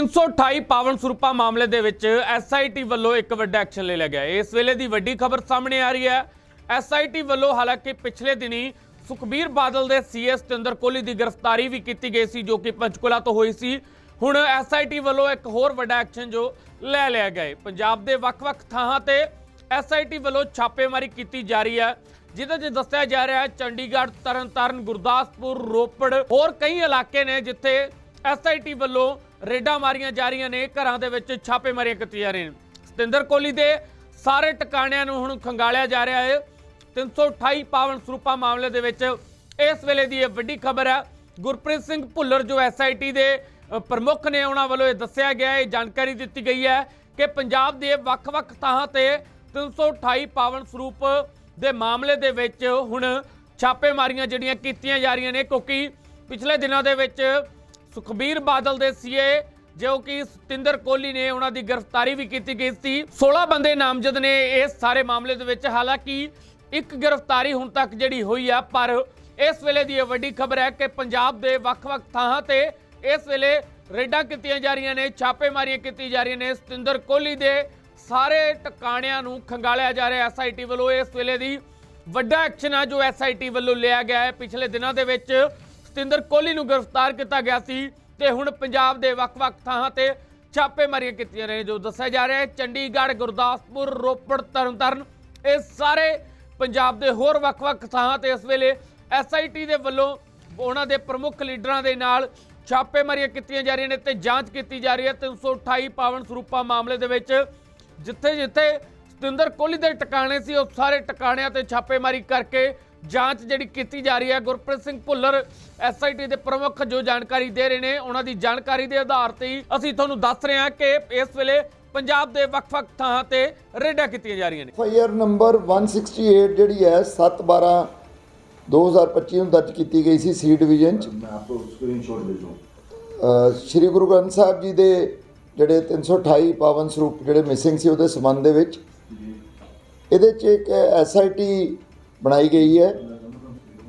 328 ਪਾਵਨ ਸਰੂਪਾ ਮਾਮਲੇ ਦੇ ਵਿੱਚ ਐਸਆਈਟੀ ਵੱਲੋਂ ਇੱਕ ਵੱਡਾ ਐਕਸ਼ਨ ਲੈ ਲਿਆ ਗਿਆ। ਇਸ ਵੇਲੇ ਦੀ ਵੱਡੀ ਖਬਰ ਸਾਹਮਣੇ ਆ ਰਹੀ ਹੈ। ਐਸਆਈਟੀ ਵੱਲੋਂ ਹਾਲਾਂਕਿ ਪਿਛਲੇ ਦਿਨੀ ਸੁਖਬੀਰ ਬਾਦਲ ਦੇ ਸੀਐਸ ਸਤਿੰਦਰ ਕੋਹਲੀ ਦੀ ਗ੍ਰਿਫਤਾਰੀ ਵੀ ਕੀਤੀ ਗਈ ਸੀ, ਜੋ ਕਿ ਪੰਚਕੁਲਾ ਤੋਂ ਹੋਈ ਸੀ। ਹੁਣ ਐਸਆਈਟੀ ਵੱਲੋਂ ਇੱਕ ਹੋਰ ਵੱਡਾ ਐਕਸ਼ਨ ਜੋ ਲੈ ਲਿਆ ਗਿਆ ਪੰਜਾਬ ਦੇ ਵੱਖ-ਵੱਖ ਥਾਵਾਂ ਤੇ ਐਸਆਈਟੀ ਵੱਲੋਂ ਛਾਪੇਮਾਰੀ ਕੀਤੀ ਜਾ ਰਹੀ ਹੈ, ਜਿਹਦੇ 'ਚ ਦੱਸਿਆ ਜਾ ਰਿਹਾ ਹੈ, ਚੰਡੀਗੜ੍ਹ, ਤਰਨਤਾਰਨ, ਗੁਰਦਾਸਪੁਰ, ਰੋਪੜ ਹੋਰ ਕਈ ਇਲਾਕੇ ਨੇ ਜਿੱਥੇ ਐਸਆਈਟੀ ਵੱਲੋਂ ਰੇਡਾਂ ਮਾਰੀਆਂ ਜਾ ਰਹੀਆਂ ਨੇ, ਘਰਾਂ ਦੇ ਵਿੱਚ ਛਾਪੇਮਾਰੀਆਂ ਕੀਤੀਆਂ ਜਾ ਰਹੀਆਂ ਨੇ। ਸਤਿੰਦਰ ਕੋਹਲੀ ਦੇ ਸਾਰੇ ਟਿਕਾਣਿਆਂ ਨੂੰ ਹੁਣ ਖੰਗਾਲਿਆ ਜਾ ਰਿਹਾ ਹੈ। 328 ਪਾਵਨ ਸਰੂਪਾ ਮਾਮਲੇ ਦੇ ਵਿੱਚ ਇਸ ਵੇਲੇ ਦੀ ਇਹ ਵੱਡੀ ਖਬਰ ਹੈ। ਗੁਰਪ੍ਰੀਤ ਸਿੰਘ ਭੁੱਲਰ, ਜੋ ਐਸਆਈਟੀ ਦੇ ਪ੍ਰਮੁੱਖ ਨੇ ਉਹਨਾਂ ਵੱਲੋਂ ਇਹ ਦੱਸਿਆ ਗਿਆ, ਇਹ ਜਾਣਕਾਰੀ ਦਿੱਤੀ ਗਈ ਹੈ ਕਿ ਪੰਜਾਬ ਦੇ ਵੱਖ-ਵੱਖ ਥਾਵਾਂ ਤੇ 328 ਪਾਵਨ ਸਰੂਪ ਦੇ ਮਾਮਲੇ ਦੇ ਵਿੱਚ ਹੁਣ ਛਾਪੇਮਾਰੀਆਂ ਜਿਹੜੀਆਂ ਕੀਤੀਆਂ ਜਾ ਰਹੀਆਂ ਨੇ, ਕਿਉਂਕਿ ਪਿਛਲੇ ਦਿਨਾਂ ਦੇ ਵਿੱਚ ਸੁਖਬੀਰ ਬਾਦਲ ਦੇ ਸੀਏ, ਜੋ ਕਿ ਸਤਿੰਦਰ ਕੋਹਲੀ ਨੇ ਉਹਨਾਂ ਦੀ ਗ੍ਰਿਫਤਾਰੀ ਵੀ ਕੀਤੀ ਗਈ ਸੀ। 16 ਬੰਦੇ ਨਾਮਜ਼ਦ ਨੇ ਇਸ ਸਾਰੇ ਮਾਮਲੇ ਦੇ ਵਿੱਚ। ਹਾਲਾਂਕਿ ਇੱਕ ਗ੍ਰਿਫਤਾਰੀ ਹੁਣ ਤੱਕ ਜਿਹੜੀ ਹੋਈ ਆ, ਪਰ ਇਸ ਵੇਲੇ ਦੀ ਇਹ ਵੱਡੀ ਖਬਰ ਹੈ ਕਿ ਪੰਜਾਬ ਦੇ ਵੱਖ-ਵੱਖ ਥਾਵਾਂ ਤੇ ਇਸ ਵੇਲੇ ਰੇਡਾਂ ਕੀਤੀਆਂ ਜਾ ਰਹੀਆਂ ਨੇ, ਛਾਪੇਮਾਰੀਆਂ ਕੀਤੀ ਜਾ ਰਹੀਆਂ ਨੇ। ਸਤਿੰਦਰ ਕੋਹਲੀ ਦੇ ਸਾਰੇ ਟਿਕਾਣਿਆਂ ਨੂੰ ਖੰਗਾਲਿਆ ਜਾ ਰਿਹਾ ਐਸਆਈਟੀ ਵੱਲੋਂ। ਇਸ ਵੇਲੇ ਦੀ ਵੱਡਾ ਐਕਸ਼ਨ ਆ ਜੋ ਐਸਆਈਟੀ ਵੱਲੋਂ ਲਿਆ ਗਿਆ ਹੈ। ਪਿਛਲੇ ਦਿਨਾਂ ਦੇ ਵਿੱਚ ਸਤਿੰਦਰ ਕੋਹਲੀ ਨੂੰ ਗ੍ਰਿਫਤਾਰ ਕੀਤਾ ਗਿਆ ਸੀ ਤੇ ਹੁਣ ਪੰਜਾਬ ਦੇ ਵੱਖ-ਵੱਖ ਥਾਵਾਂ ਤੇ ਛਾਪੇਮਾਰੀਆਂ ਕੀਤੀਆਂ ਨੇ। ਜੋ ਦੱਸਿਆ ਜਾ ਰਿਹਾ ਹੈ, ਚੰਡੀਗੜ੍ਹ, ਗੁਰਦਾਸਪੁਰ, ਰੋਪੜ, ਤਰਨਤਾਰਨ, ਇਹ ਸਾਰੇ ਪੰਜਾਬ ਦੇ ਹੋਰ ਵੱਖ-ਵੱਖ ਥਾਵਾਂ ਤੇ ਇਸ ਵੇਲੇ ਐਸਆਈਟੀ ਦੇ ਵੱਲੋਂ ਉਹਨਾਂ ਦੇ ਪ੍ਰਮੁੱਖ ਲੀਡਰਾਂ ਦੇ ਨਾਲ ਛਾਪੇਮਾਰੀਆਂ ਕੀਤੀਆਂ ਜਾ ਰਹੀਆਂ ਨੇ ਤੇ ਜਾਂਚ ਕੀਤੀ ਜਾ ਰਹੀ ਹੈ। 328 ਪਾਵਨ ਸਰੂਪਾ ਮਾਮਲੇ ਦੇ ਵਿੱਚ ਜਿੱਥੇ ਜਿੱਥੇ ਸਤਿੰਦਰ ਕੋਹਲੀ ਦੇ ਟਿਕਾਣੇ ਸੀ, ਉਹ ਸਾਰੇ ਟਿਕਾਣਿਆਂ ਤੇ ਛਾਪੇਮਾਰੀ ਕਰਕੇ ਜਾਂਚ ਜਿਹੜੀ ਕੀਤੀ ਜਾ ਰਹੀ ਹੈ ਗੁਰਪ੍ਰੀਤ ਸਿੰਘ ਭੁੱਲਰ ਐਸਆਈਟੀ ਦੇ ਪ੍ਰਮੁੱਖ ਜੋ ਜਾਣਕਾਰੀ ਦੇ ਰਹੇ ਨੇ ਉਹਨਾਂ ਦੀ ਜਾਣਕਾਰੀ ਦੇ ਆਧਾਰ ਤੇ ਹੀ ਅਸੀਂ ਤੁਹਾਨੂੰ ਦੱਸ ਰਹੇ ਹਾਂ ਕਿ ਇਸ ਵੇਲੇ ਪੰਜਾਬ ਦੇ ਵੱਖ-ਵੱਖ ਥਾਂ ਤੇ ਰੇਡਾਂ ਕੀਤੀਆਂ ਜਾ ਰਹੀਆਂ ਨੇ। ਫਾਇਰ ਨੰਬਰ 168 ਜਿਹੜੀ ਹੈ 712 2025 ਨੂੰ ਦਰਜ ਕੀਤੀ ਗਈ ਸੀ ਸੀ ਡਿਵੀਜ਼ਨ ਚ। ਸ਼੍ਰੀ ਗੁਰੂ ਗ੍ਰੰਥ ਸਾਹਿਬ ਜੀ ਦੇ ਜਿਹੜੇ 328 ਪਾਵਨ ਸਰੂਪ ਜਿਹੜੇ ਮਿਸਿੰਗ ਸੀ ਉਹਦੇ ਸਬੰਧ ਦੇ ਵਿੱਚ। ਇਹਦੇ ਚ ਇੱਕ ਐਸਆਈਟੀ ਬਣਾਈ ਗਈ ਹੈ।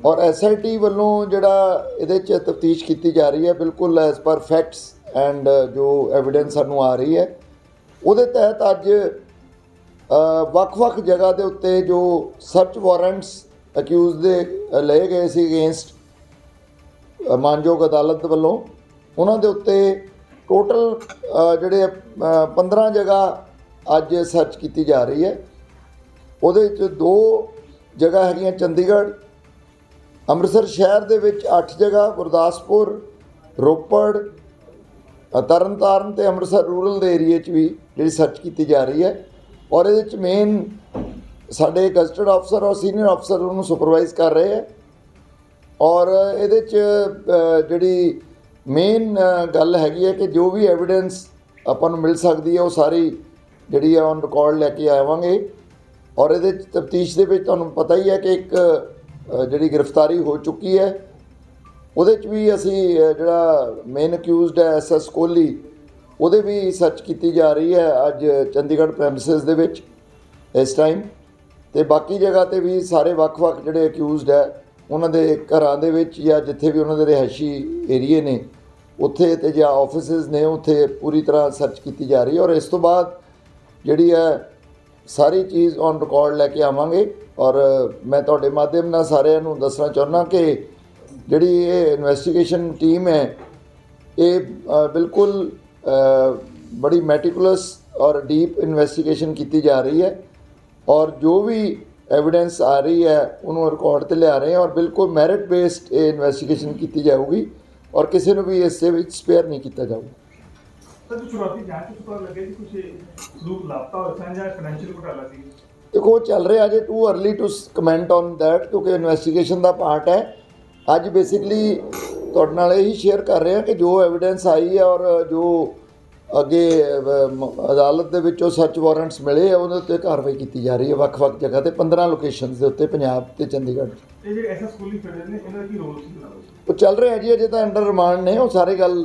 ਔਰ ਐਸਆਈਟੀ ਵੱਲੋਂ ਜਿਹੜਾ ਇਹਦੇ ਚ ਤਫਤੀਸ਼ ਕੀਤੀ ਜਾ ਰਹੀ ਹੈ ਬਿਲਕੁਲ ਐਸ ਪਰ ਫੈਕਟਸ ਐਂਡ ਜੋ ਐਵੀਡੈਂਸ ਸਾਨੂੰ ਆ ਰਹੀ ਹੈ। ਉਹਦੇ ਤਹਿਤ ਅੱਜ ਵੱਖ-ਵੱਖ ਜਗ੍ਹਾ ਦੇ ਉੱਤੇ ਜੋ ਸਰਚ ਵਾਰੰਟਸ ਅਕਿਊਜ਼ ਦੇ ਲਏ ਗਏ ਸੀ ਅਗੇਂਸਟ ਮਾਨਯੋਗ ਅਦਾਲਤ ਵੱਲੋਂ ਉਹਨਾਂ ਦੇ ਉੱਤੇ ਟੋਟਲ ਜਿਹੜੇ ਅ, 15 ਜਗ੍ਹਾ ਅੱਜ ਸਰਚ ਕੀਤੀ ਜਾ ਰਹੀ ਹੈ। ਉਹਦੇ ਵਿੱਚ ਦੋ ਜਗ੍ਹਾ ਹੈਗੀਆਂ ਚੰਡੀਗੜ੍ਹ ਅੰਮ੍ਰਿਤਸਰ ਸ਼ਹਿਰ ਦੇ ਵਿੱਚ 8 ਜਗ੍ਹਾ ਗੁਰਦਾਸਪੁਰ ਰੋਪੜ ਅ, ਤਰਨਤਾਰਨ ਤੇ ਅੰਮ੍ਰਿਤਸਰ ਰੂਰਲ ਦੇ ਏਰੀਏ 'ਚ ਵੀ ਜਿਹੜੀ ਸਰਚ ਕੀਤੀ ਜਾ ਰਹੀ ਹੈ। ਔਰ ਇਹਦੇ ਵਿੱਚ ਮੇਨ ਸਾਡੇ ਗਜ਼ਟਡ ਅਫਸਰ ਔਰ ਸੀਨੀਅਰ ਅਫਸਰ ਉਹਨੂੰ ਸੁਪਰਵਾਈਜ਼ ਕਰ ਰਹੇ ਹੈ। ਔਰ ਇਹਦੇ 'ਚ ਜਿਹੜੀ ਮੇਨ ਗੱਲ ਹੈਗੀ ਹੈ ਕਿ ਜੋ ਵੀ ਐਵੀਡੈਂਸ ਆਪਾਂ ਨੂੰ ਮਿਲ ਸਕਦੀ ਹੈ ਉਹ ਸਾਰੀ ਜਿਹੜੀ ਹੈ ਔਨ ਰਿਕਾਰਡ ਲੈ ਕੇ ਆਵਾਂਗੇ। ਔਰ ਇਹਦੇ 'ਚ ਤਫਤੀਸ਼ ਦੇ ਵਿੱਚ ਤੁਹਾਨੂੰ ਪਤਾ ਹੀ ਹੈ ਕਿ ਇੱਕ ਜਿਹੜੀ ਗ੍ਰਿਫਤਾਰੀ ਹੋ ਚੁੱਕੀ ਹੈ, ਉਹਦੇ 'ਚ ਵੀ ਅਸੀਂ ਜਿਹੜਾ ਮੇਨ ਅਕਿਊਜ਼ਡ ਹੈ ਐਸਐਸ ਕੋਹਲੀ, ਉਹਦੇ ਵੀ ਸਰਚ ਕੀਤੀ ਜਾ ਰਹੀ ਹੈ ਅੱਜ ਚੰਡੀਗੜ੍ਹ ਪ੍ਰੈਮਿਸਿਸ ਦੇ ਵਿੱਚ, ਇਸ ਟਾਈਮ ਤੇ ਬਾਕੀ ਜਗ੍ਹਾ ਤੇ ਵੀ ਸਾਰੇ ਵੱਖ-ਵੱਖ ਜਿਹੜੇ ਅਕਿਊਜ਼ਡ ਹੈ, ਉਹਨਾਂ ਦੇ ਘਰਾਂ ਦੇ ਵਿੱਚ ਜਾਂ ਜਿੱਥੇ ਵੀ ਉਹਨਾਂ ਦੇ ਰਿਹਾਇਸ਼ੀ ਏਰੀਏ ਨੇ, ਉੱਥੇ ਤੇ ਜਾਂ ਆਫਿਸਿਸ ਨੇ, ਉੱਥੇ ਪੂਰੀ ਤਰ੍ਹਾਂ ਸਰਚ ਕੀਤੀ ਜਾ ਰਹੀ ਹੈ। ਔਰ ਇਸ ਤੋਂ ਬਾਅਦ ਜਿਹੜੀ ਹੈ ਸਾਰੀ ਚੀਜ਼ ਔਨ ਰਿਕਾਰਡ ਲੈ ਕੇ ਆਵਾਂਗੇ ਔਰ ਮੈਂ ਤੁਹਾਡੇ ਮਾਧਿਅਮ ਨਾਲ ਸਾਰਿਆਂ ਨੂੰ ਦੱਸਣਾ ਚਾਹੁੰਦਾ ਕਿ ਜਿਹੜੀ ਇਹ ਇਨਵੈਸਟੀਗੇਸ਼ਨ ਟੀਮ ਹੈ, ਇਹ ਬਿਲਕੁਲ ਬੜੀ ਮੈਟੀਕੂਲਸ ਔਰ ਡੀਪ ਇਨਵੈਸਟੀਗੇਸ਼ਨ ਕੀਤੀ ਜਾ ਰਹੀ ਹੈ ਔਰ ਜੋ ਵੀ ਐਵੀਡੈਂਸ ਆ ਰਹੀ ਹੈ, ਉਹਨੂੰ ਰਿਕਾਰਡ ਤੇ ਲਿਆ ਰਹੇ ਹਾਂ ਔਰ ਬਿਲਕੁਲ ਮੈਰਿਟ ਬੇਸਡ ਇਹ ਇਨਵੈਸਟੀਗੇਸ਼ਨ ਕੀਤੀ ਜਾਊਗੀ ਔਰ ਕਿਸੇ ਨੂੰ ਵੀ ਇਸ ਦੇ ਵਿੱਚ ਸਪੇਅਰ ਨਹੀਂ ਕੀਤਾ ਜਾਊਗਾ। ਸਰ ਸ਼ੁਰੂਆਤੀ ਜਾਂਚ ਵਿੱਚ ਪਤਾ ਲੱਗਿਆ ਕਿ ਕੁਝ ਲੋਕ ਲਾਪਤਾ ਹੋਏ ਸਨ ਜਾਂ ਫਾਈਨੈਂਸ਼ੀਅਲ ਘੁਟਾਲਾ ਸੀ। ਦੇਖੋ, ਉਹ ਚੱਲ ਰਿਹਾ ਅਜੇ too early to comment on that ਕਿਉਂਕਿ ਇਨਵੈਸਟੀਗੇਸ਼ਨ ਦਾ ਪਾਰਟ ਹੈ। ਅੱਜ ਬੇਸਿਕਲੀ ਤੁਹਾਡੇ ਨਾਲ ਇਹੀ ਸ਼ੇਅਰ ਕਰ ਰਹੇ ਹਾਂ ਕਿ ਜੋ ਐਵੀਡੈਂਸ ਆਈ ਹੈ ਔਰ ਜੋ ਅੱਗੇ ਅਦਾਲਤ ਦੇ ਵਿੱਚੋਂ ਸਰਚ ਵਾਰੰਟਸ ਮਿਲੇ ਆ ਉਹਦੇ ਉੱਤੇ ਕਾਰਵਾਈ ਕੀਤੀ ਜਾ ਰਹੀ ਹੈ ਵੱਖ-ਵੱਖ ਜਗ੍ਹਾ ਤੇ 15 ਲੋਕੇਸ਼ਨਸ ਦੇ ਉੱਤੇ ਪੰਜਾਬ ਤੇ ਚੰਡੀਗੜ੍ਹ। ਇਹ ਜਿਹੜੇ ਐਸਐਸ ਸਕੂਲੀ ਫੜੇ ਨੇ ਇਹਨਾਂ ਦਾ ਕੀ ਰੋਲ ਸੀ ਉਹ ਚੱਲ ਰਿਹਾ ਜੀ ਅਜੇ ਤਾਂ ਅੰਡਰ ਰਿਮਾਂਡ ਨੇ ਉਹ ਸਾਰੇ ਗੱਲ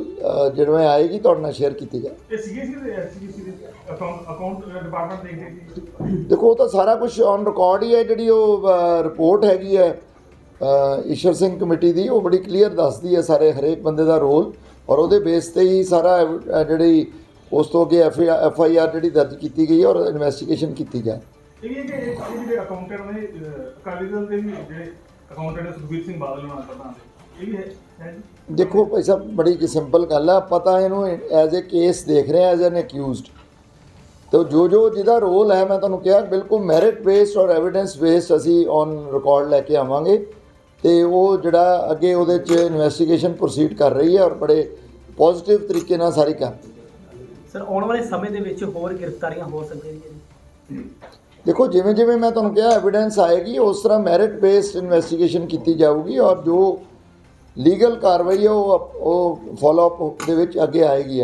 ਜਦੋਂ ਆਏਗੀ ਤੁਹਾਡੇ ਨਾਲ ਸ਼ੇਅਰ ਕੀਤੀ ਜਾਏ। ਇਹ ਦੇ ਐਸਸੀਸੀ ਦੇ ਅਕਾਊਂਟ ਡਿਪਾਰਟਮੈਂਟ ਦੇਖਦੇ ਸੀ ਦੇਖੋ ਉਹ ਤਾਂ ਸਾਰਾ ਕੁਝ ਔਨ ਰਿਕਾਰਡ ਹੀ ਹੈ ਜਿਹੜੀ ਉਹ ਰਿਪੋਰਟ ਹੈਗੀ ਹੈ ਈਸ਼ਵਰ ਸਿੰਘ ਕਮੇਟੀ ਦੀ ਉਹ ਬੜੀ ਕਲੀਅਰ ਦੱਸਦੀ ਹੈ ਸਾਰੇ ਹਰੇਕ ਬੰਦੇ ਦਾ ਰੋਲ। ਔਰ ਉਹਦੇ ਬੇਸ ਤੇ ਹੀ ਸਾਰਾ ਜਿਹੜੀ ਉਸ ਤੋਂ ਅੱਗੇ ਐਫ ਆਈ ਆਰ ਜਿਹੜੀ ਦਰਜ ਕੀਤੀ ਗਈ ਹੈ ਔਰ ਇਨਵੈਸਟੀਗੇਸ਼ਨ ਕੀਤੀ ਜਾਏ ਇਹ ਵੀ ਹੈ ਕਿ ਇਹ ਇਹ ਜਿਹੜੇ ਅਕਾਊਂਟੈਂਟ ਨੇ ਅਹ, ਅਕਾਲੀ ਦਲ ਦੇ ਵੀ ਜਿਹੜੇ ਅਕਾਊਂਟੈਂਟ ਨੇ ਸੁਖਬੀਰ ਸਿੰਘ ਬਾਦਲ ਨਾਲ ਪ੍ਰਧਾਨ ਦੇ ਇਹ ਵੀ ਹੈ ਹੈ ਜੀ? ਦੇਖੋ ਭਾਈ ਸਾਹਿਬ ਬੜੀ ਕਿ ਸਿੰਪਲ ਗੱਲ ਆ ਪਤਾ ਇਹਨੂੰ ਐਜ਼ ਅ ਕੇਸ ਦੇਖ ਰਹੇ ਐਜ਼ ਐਨ ਅਕਿਊਜ਼ਡ ਤੇ ਜੋ ਜੋ ਜਿਹਦਾ ਰੋਲ ਹੈ ਮੈਂ ਤੁਹਾਨੂੰ ਕਿਹਾ ਬਿਲਕੁਲ ਮੈਰਿਟ ਬੇਸਡ ਔਰ ਐਵੀਡੈਂਸ ਬੇਸਡ ਅਸੀਂ ਔਨ ਰਿਕਾਰਡ ਲੈ ਕੇ ਆਵਾਂਗੇ। ਤੇ ਉਹ ਜਿਹੜਾ ਅੱਗੇ ਉਹਦੇ 'ਚ ਇਨਵੈਸਟੀਗੇਸ਼ਨ ਪ੍ਰੋਸੀਡ ਕਰ ਰਹੀ ਹੈ ਔਰ ਬੜੇ ਪੋਜ਼ਿਟਿਵ ਤਰੀਕੇ ਨਾਲ ਸਾਰੀ ਕਰ ਸਰ ਆਉਣ ਵਾਲੇ ਸਮੇਂ ਦੇ ਵਿੱਚ ਹੋਰ ਗ੍ਰਿਫਤਾਰੀਆਂ ਹੋ ਸਕਦੀਆਂ ਨੇ? ਦੇਖੋ ਜਿਵੇਂ ਜਿਵੇਂ ਮੈਂ ਤੁਹਾਨੂੰ ਕਿਹਾ ਐਵੀਡੈਂਸ ਆਏਗੀ ਉਸ ਤਰ੍ਹਾਂ ਮੈਰਿਟ ਬੇਸਡ ਇਨਵੈਸਟੀਗੇਸ਼ਨ ਕੀਤੀ ਜਾਊਗੀ ਔਰ ਜੋ ਲੀਗਲ ਕਾਰਵਾਈ ਹੈ ਉਹ ਉਹ ਫਾਲੋ ਅਪ ਦੇ ਵਿੱਚ ਅੱਗੇ ਆਏਗੀ